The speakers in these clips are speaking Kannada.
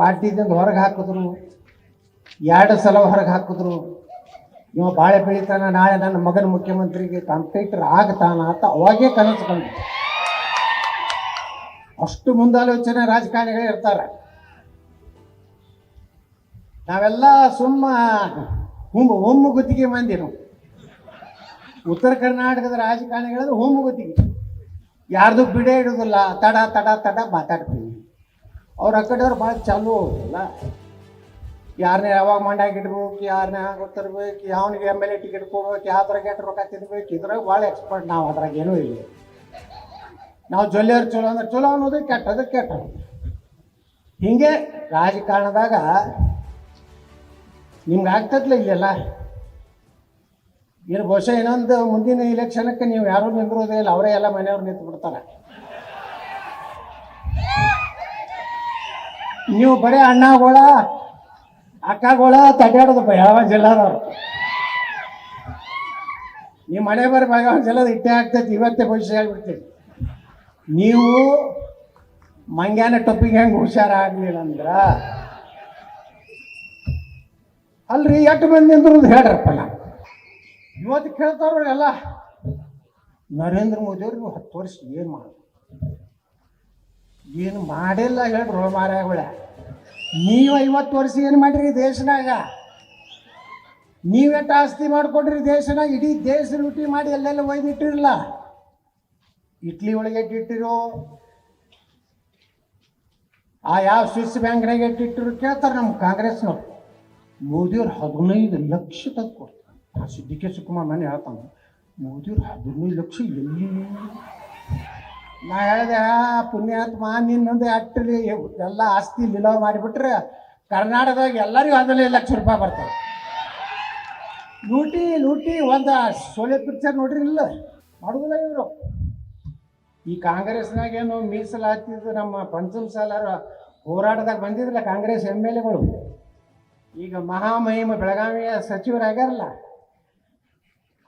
ಪಾರ್ಟಿದಿಂದ ಹೊರಗೆ ಹಾಕಿದ್ರು, ಎರಡು ಸಲ ಹೊರಗೆ ಹಾಕಿದ್ರು, ಇವ ಬಾಳೆ ಬೆಳಿತಾನ, ನಾಳೆ ನನ್ನ ಮಗನ ಮುಖ್ಯಮಂತ್ರಿಗೆ ಕಾಂಪಿಟೇಟರ್ ಆಗ್ತಾನ ಅಂತ ಅವಾಗೇ ಕನಸು ಅಷ್ಟು ಮುಂದಾಲೋಚನೆ ರಾಜಕಾರಣಿಗಳೇ ಇರ್ತಾರೆ. ನಾವೆಲ್ಲ ಸುಮ್ಮ ಹುಮ್ಮು ಹೊಮ್ಮು ಗುತ್ತಿಗೆ ಮಂದಿ ನಾವು. ಉತ್ತರ ಕರ್ನಾಟಕದ ರಾಜಕಾರಣಿಗಳಂದ್ರೆ ಹೋಮು ಗುತ್ತಿಗೆ ಯಾರ್ದು ಬಿಡೇ ಇಡೋದಿಲ್ಲ, ತಡ ತಡ ತಡ ಮಾತಾಡ್ತೀವಿ. ಅವ್ರ ಆ ಕಡೆಯವ್ರು ಭಾಳ ಚಾಲು ಅಲ್ಲ. ಯಾರನ್ನ ಯಾವಾಗ ಮಂಡ್ಯಾಗ ಇಡ್ಬೇಕು ಯಾರನ್ನ ಗೊತ್ತಿರ್ಬೇಕು ಯಾವನಿಗೆ ಎಂ ಎಲ್ ಎ ಟಿಕೆಟ್ ಕೊಡ್ಬೇಕು, ಯಾವ ಥರ ಗೆಟ್ ರೊಕ್ಕ ತಿನ್ಬೇಕು ಇದ್ರಾಗ ಭಾಳ ಎಕ್ಸ್ಪರ್ಟ್ ನಾವು ಅದ್ರಾಗ ಏನೂ ಇಲ್ಲ. ನಾವು ಜೊಲ್ಲೆಯವ್ರು ಚಲೋ ಅಂದ್ರೆ ಚಲೋ ಅನ್ನೋದು ಕೆಟ್ಟದು ಕೆಟ್ಟ. ಹಿಂಗೆ ರಾಜಕಾರಣದಾಗ ನಿಮ್ಗೆ ಆಗ್ತದ್ಲ ಇಲ್ಲೆಲ್ಲ? ಏನು ಬಹುಶಃ ಇನ್ನೊಂದು ಮುಂದಿನ ಇಲೆಕ್ಷನ್ಕ್ಕೆ ನೀವು ಯಾರೂ ನಿಂದಿರೋದೇ ಇಲ್ಲ, ಅವರೇ ಎಲ್ಲ ಮನೆಯವ್ರು ನಿಂತು ಬಿಡ್ತಾರೆ ನೀವು ಬರೀ ಅಣ್ಣಗಳ, ಅಕ್ಕಗಳ ತಡ್ಯಾಡೋದಪ್ಪ ಬೆಳಗಾವಿ ಜಿಲ್ಲಾದವ್ರು. ನೀವು ಮಳೆ ಬರೀ ಬೆಳಗಾವಿ ಜಿಲ್ಲಾದ ಇಟ್ಟೆ ಆಗ್ತೈತಿ, ಇವತ್ತೇ ಭವಿಷ್ಯ ಹೇಳ್ಬಿಡ್ತೀವಿ ನೀವು ಮಂಗ್ಯಾನ ಟೊಪ್ಪಿಗೆ ಹೆಂಗೆ ಹುಷಾರಾಗ್ಲಿಲ್ಲ ಅಂದ್ರ? ಅಲ್ರಿ, ಎಷ್ಟು ಮಂದಿ ಅಂದ್ರದ್ದು ಹೇಳ್ರಪ್ಪ ನಾ ಇವತ್ತು ಕೇಳ್ತಾರ ಎಲ್ಲ, ನರೇಂದ್ರ ಮೋದಿ ಅವ್ರು ನೀವು ಹತ್ತು ವರ್ಷ ಏನು ಮಾಡೋದು? ಏನು ಮಾಡಿಲ್ಲ ಹೇಳ್ರು ಮಾರಾಯಗಳ. ನೀವು ಐವತ್ತು ವರ್ಷ ಏನು ಮಾಡಿರಿ ದೇಶನಾಗ? ನೀವೆಟ್ಟು ಆಸ್ತಿ ಮಾಡಿಕೊಡ್ರಿ ದೇಶನಾಗ? ಇಡೀ ದೇಶ ಲೂಟಿ ಮಾಡಿ ಎಲ್ಲೆಲ್ಲ ಒಯ್ದಿಟ್ಟಿರಲ್ಲ ಇಟ್ಲಿ ಒಳಗೆ ಇಟ್ಟಿರು? ಆ ಯಾವ ಸ್ವಿಸ್ ಬ್ಯಾಂಕ್ನಾಗ ಎಟ್ಟಿಟ್ಟಿರೋ ಕೇಳ್ತಾರೆ ನಮ್ಮ ಕಾಂಗ್ರೆಸ್ನವ್ರು. ಮೋದಿಯವ್ರು ಹದಿನೈದು ಲಕ್ಷ ತಂದು ಕೊಡ್ತಾರೆ. ಆ ಸಿದ್ದಿಕೆ ಶಿವಕುಮಾರ್ ಮನೆ ಹೇಳ್ತಾನೆ, ಮೋದಿಯವ್ರು ಹದಿನೈದು ಲಕ್ಷ ಎಲ್ಲಿ? ನಾ ಹೇಳಿದೆ ಪುಣ್ಯಾತ್ಮ, ನಿನ್ನೊಂದು ಅಟ್ಟಲಿ ಎಲ್ಲ ಆಸ್ತಿ ನಿಲವ ಮಾಡಿಬಿಟ್ರೆ ಕರ್ನಾಟಕದಾಗ ಎಲ್ಲರಿಗೂ ಹದಿನೈದು ಲಕ್ಷ ರೂಪಾಯಿ ಬರ್ತಾವೆ. ಲೂಟಿ ಲೂಟಿ, ಒಂದು ಸೋಲೆ ಪಿಕ್ಚರ್ ನೋಡ್ರಿ ಇಲ್ಲ ಮಾಡುದಿಲ್ಲ ಇವರು. ಈ ಕಾಂಗ್ರೆಸ್ನಾಗೇನು ಮೀಸಲಾತಿದ್ದು ನಮ್ಮ ಪಂಚಮ ಸಾಲರ ಹೋರಾಟದಾಗ ಬಂದಿದ್ರಲ್ಲ ಕಾಂಗ್ರೆಸ್ ಎಂ ಎಲ್ ಎಗಳು ಈಗ ಮಹಾಮಹಿಮ ಬೆಳಗಾವಿಯ ಸಚಿವರಾಗ್ಯಾರಲ್ಲ,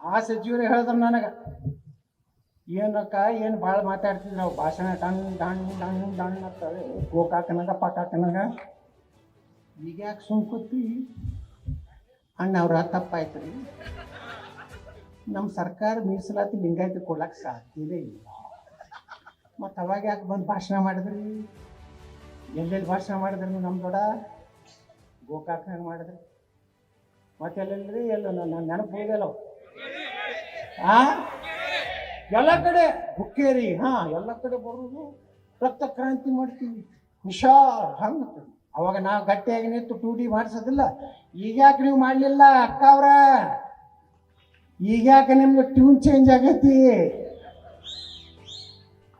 ಆ ಸಚಿವರು ಹೇಳಿದ್ರು ನನಗೆ. ಏನಕ್ಕ ಏನು ಭಾಳ ಮಾತಾಡ್ತಿದ್ರು? ನಾವು ಭಾಷಣ ಟಣ್ ಡಣ್ ಡಣ್ ಡಣ್ ಅಂತವೆ ಗೋಕಾಕನಾಗ ಪಾಕಾಕನಾಗ ಈಗ ಯಾಕೆ ಸುಮ್ಕುತ್ತಿ ಅಣ್ಣ, ಅವ್ರ ತಪ್ಪಾಯ್ತು ರೀ ನಮ್ಮ ಸರ್ಕಾರ ಮೀಸಲಾತಿ ಲಿಂಗಾಯತ ಕೊಡ್ಲಕ್ಕೆ ಸಾಧ್ಯನೇ ಇಲ್ಲ. ಮತ್ತು ಅವಾಗ ಯಾಕೆ ಬಂದು ಭಾಷಣ ಮಾಡಿದ್ರಿ? ಎಲ್ಲೆಲ್ಲಿ ಭಾಷಣ ಮಾಡಿದ್ರಿ ನಮ್ಮ ದೊಡ್ಡ? ಗೋಕಾಕನಾಗ ಮಾಡಿದ್ರಿ. ಮತ್ತೆ ಎಲ್ಲೆಲ್ಲರಿ ಎಲ್ಲ ನನ್ನ ನೆನಪು ಹೋಗಲ್ಲ ಆ? ಎಲ್ಲ ಕಡೆ ಹುಕ್ಕೇರಿ ಹಾ, ಎಲ್ಲ ಕಡೆ ಬರೋದು ರಕ್ತ ಕ್ರಾಂತಿ ಮಾಡ್ತೀವಿ. ಹುಷಾರ್ ಹಂಗೆ ಅವಾಗ ನಾವು ಗಟ್ಟಿಯಾಗಿ ನಿಂತು ಟೂ ಡಿ ಮಾಡಿಸೋದಿಲ್ಲ. ಈಗ್ಯಾಕೆ ನೀವು ಮಾಡಲಿಲ್ಲ, ಅಕ್ಕ ಅವ್ರ? ಈಗ್ಯಾಕೆ ನಿಮ್ಗೆ ಟ್ಯೂನ್ ಚೇಂಜ್ ಆಗೈತಿ?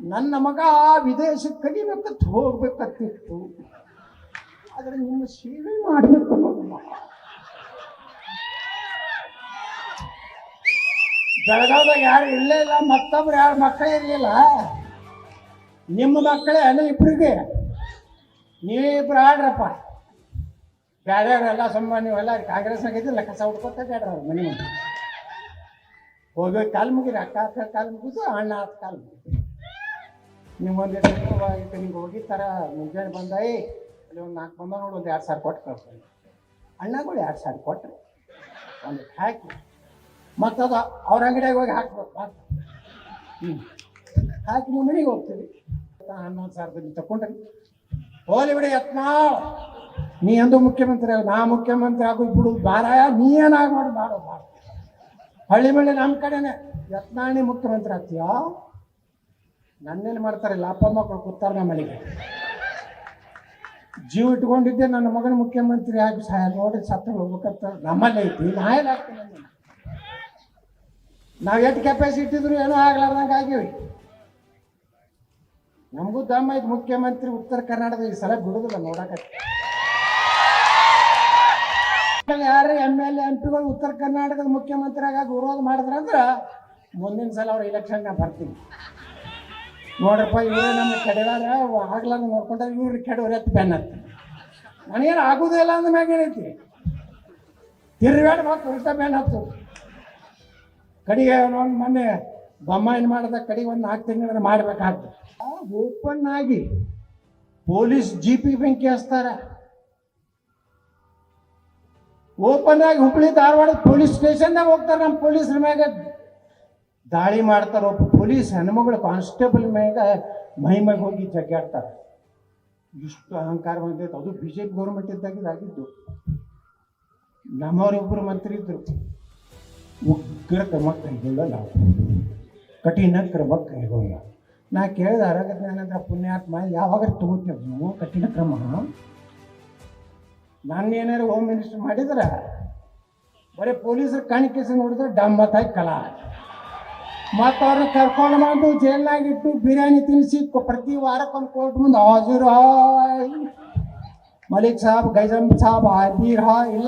ನನ್ನ ಮಗ ವಿದೇಶಕ್ಕೆ ಕಲಿಬೇಕಂತ ಹೋಗ್ಬೇಕಂತಿತ್ತು. ಆದರೆ ನಿಮ್ಮ ಸೇವೆ ಮಾಡಬೇಕು ಅನ್ನೋದು ಮಗ. ಬೆಳಗಾವ್ದಾಗ ಯಾರು ಇಲ್ಲೇ ಇಲ್ಲ, ಮತ್ತೊಬ್ರು ಯಾರು ಮಕ್ಕಳೇ ಇರಲಿಲ್ಲ. ನಿಮ್ಮ ಮಕ್ಕಳೇ ಅಲ್ಲ ಇಬ್ಬರಿಗೆ ಇಬ್ರು ಆಡ್ರಪ್ಪ ಬ್ಯಾಡ್ಯಾವ್ರೆಲ್ಲ ಸಂಬ ನೀವೆಲ್ಲ ಕಾಂಗ್ರೆಸ್ನಾಗ ಇದ್ದಿಲ್ಲ ಕಸ ಹುಡ್ಕೊತ ಬ್ಯಾಡ್ರ ಅವ್ರ ಮನೆ ಮುಂದೆ. ಹೋಗ್ಬೇಕು, ಕಾಲು ಮುಗಿರಿ, ಅಕ್ಕ ಅಕ್ಕ ಕಾಲು ಮುಗಿದು, ಅಣ್ಣ ಹತ್ತು ಕಾಲು ಮುಗಿದು. ನಿಮ್ಮೊಂದು ನಿಮ್ಗೆ ಹೋಗಿರ್ತಾರ ಮುಂಜಾನೆ ಬಂದ ಏ ಅಲ್ಲಿ ಒಂದು ನಾಲ್ಕು ಬಂದ ನೋಡಿ, ಒಂದು ಎರಡು ಸಾವಿರ ಕೊಟ್ಟು ಕಳ್ಸ್ತೀನಿ ಅಣ್ಣಗಳು ಎರಡು ಸಾವಿರ ಕೊಟ್ಟರು ಒಂದು ಹಾಕಿ. ಮತ್ತದು ಅವ್ರ ಅಂಗಡಿಯಾಗ ಹೋಗಿ ಹಾಕ್ಬೇಕು ಮತ್ತೆ ಹ್ಞೂ ಹಾಕಿ ನೀವು ಮನೆಗೆ ಹೋಗ್ತೀವಿ ಹನ್ನೊಂದು ಸಾವಿರದಲ್ಲಿ ತಗೊಂಡ್ರಿ ಹೋಲಿ ಬಿಡಿ ಯತ್ನ. ನೀ ಎಂದು ಮುಖ್ಯಮಂತ್ರಿ ನಾ ಮುಖ್ಯಮಂತ್ರಿ ಆಗೋದು ಬಿಡು ಬಾರ ನೀ ಏನಾಗಿ ಮಾಡು ಬಾರೋ ಬಾರ ಹಳ್ಳಿ ಮಳ್ಳಿ ನಮ್ಮ ಕಡೆನೆ. ಯತ್ನಾಣಿ ಮುಖ್ಯಮಂತ್ರಿ ಆಗ್ತೀಯಾ? ನನ್ನೇನು ಮಾಡ್ತಾರಿಲ್ಲ, ಅಪ್ಪ ಮಕ್ಕಳು ಕೂತಾರ ನಮ್ಮ ಮನೆಗೆ. ಜೀವ ಇಟ್ಕೊಂಡಿದ್ದೆ ನನ್ನ ಮಗನ ಮುಖ್ಯಮಂತ್ರಿ ಆಗಿ ಸಹಾಯ ನೋಡಿ ಸತ್ತ ಹೋಗ್ಬೇಕಂತ ನಮ್ಮಲ್ಲೇ ಐತಿ, ನಾ ಎಲ್ಲ. ನಾವ್ ಎಷ್ಟು ಕೆಪಾಸಿಟಿ ಇದ್ರು ಏನೂ ಆಗ್ಲಾರ್ದಂಗೆ ಆಗೀವಿ ನಮಗೂ ದಮ್ಮ ಐತಿ ಮುಖ್ಯಮಂತ್ರಿ ಉತ್ತರ ಕರ್ನಾಟಕದ ಈ ಸಲ ಬಿಡುದಿಲ್ಲ ನೋಡಕತ್ತೆ. ಯಾರು ಎಂ ಎಲ್ ಎಂ ಪಿಗಳು ಉತ್ತರ ಕರ್ನಾಟಕದ ಮುಖ್ಯಮಂತ್ರಿಯಾಗ ವಿರೋಧ ಮಾಡಿದ್ರಂದ್ರೆ ಮುಂದಿನ ಸಲ ಅವ್ರ ನಾ ಬರ್ತೀನಿ. ನೋಡ್ರಪ್ಪ, ಇವರು ನಮ್ಮ ಕೆಡವಾರ ಆಗ್ಲಾರ್ದು ನೋಡ್ಕೊಂಡ್ರೆ ಇವ್ರು ಕೆಡವ್ರ ಎತ್ತು ಬೆನ್ನತ್ತೆ ನನಗೇನು ಆಗುದೇ ಇಲ್ಲ ಅಂದ ಮ್ಯಾಗ ಏನೈತಿ? ತಿರ್ಗಾಡ ಮತ್ತೆ ಉಲ್ಟಾ ಬೆನ್ನ ಹತ್ತು ಕಡೆಗೆ ಒಂದು ಮೊನ್ನೆ ಬೊಮ್ಮಾಯಿನ ಮಾಡಿದ ಕಡೆಗೆ ಒಂದು ನಾಲ್ಕು ತಿಂಗಳ ಮಾಡ್ಬೇಕಾಗ್ತದೆ. ಓಪನ್ ಆಗಿ ಪೊಲೀಸ್ ಜೀಪಿಗೆ ಬೆಂಕಿ ಹಚ್ತಾರ. ಓಪನ್ ಆಗಿ ಹುಬ್ಳಿ ಧಾರವಾಡ ಪೊಲೀಸ್ ಸ್ಟೇಷನ್ದಾಗ ಹೋಗ್ತಾರೆ ನಮ್ಮ ಪೊಲೀಸರ ಮ್ಯಾಗ. ದಾಳಿ ಮಾಡ್ತಾರೆ ಒಬ್ಬ ಪೊಲೀಸ್ ಹೆಣ್ಮಗಳು ಕಾನ್ಸ್ಟೇಬಲ್ ಮ್ಯಾಗ ಮಹಿಮೆಗೆ ಹೋಗಿ ಜಗ್ಗಾಡ್ತಾರೆ ಇಷ್ಟು ಅಹಂಕಾರ ಬಂದೈತೆ ಅದು ಬಿ ಜೆ ಪಿ ಗೌರ್ಮೆಂಟ್ ಇದ್ದಾಗ ಇದಾಗಿದ್ದು ನಮ್ಮವರೊಬ್ಬರು ಮಂತ್ರಿ ಇದ್ರು. ಉಗ್ರ ಕ್ರಮ ಕೈಗೊಳ್ಳಲ್ಲ ಕಠಿಣ ಕ್ರಮ ಕೈಗೊಳ್ಳ ನಾ ಕೇಳಿದ ಅರಗಜ್ಞಾನಂದ್ರ ಪುಣ್ಯಾತ್ಮ, ಯಾವಾಗ ತಗೋತೀವಿ ನೀವು ಕಠಿಣ ಕ್ರಮ? ನಾನು ಏನಾರು ಹೋಮ್ ಮಿನಿಸ್ಟರ್ ಮಾಡಿದ್ರೆ, ಬರೀ ಪೊಲೀಸರು ಕಣ್ಕೇಸಿ ನೋಡಿದ್ರೆ ಡಮ್ಮತ್ತಾಗಿ ಕಲಾ. ಮತ್ತು ಅವ್ರನ್ನ ಕರ್ಕೊಂಡು ಬಂದು ಜೈಲ್ನಾಗಿಟ್ಟು ಬಿರಿಯಾನಿ ತಿನ್ನಿಸಿ ಪ್ರತಿ ವಾರಕ್ಕೊಂದು ಕೋರ್ಟ್ ಮುಂದೆ ಹಾಜರು ಹಾಯ್. ಮಲಿಕ್ ಸಾಬ್, ಗೈಜಮ್ ಸಾಬ್ ಹಾಜೀರ್ ಹಾ ಇಲ್ಲ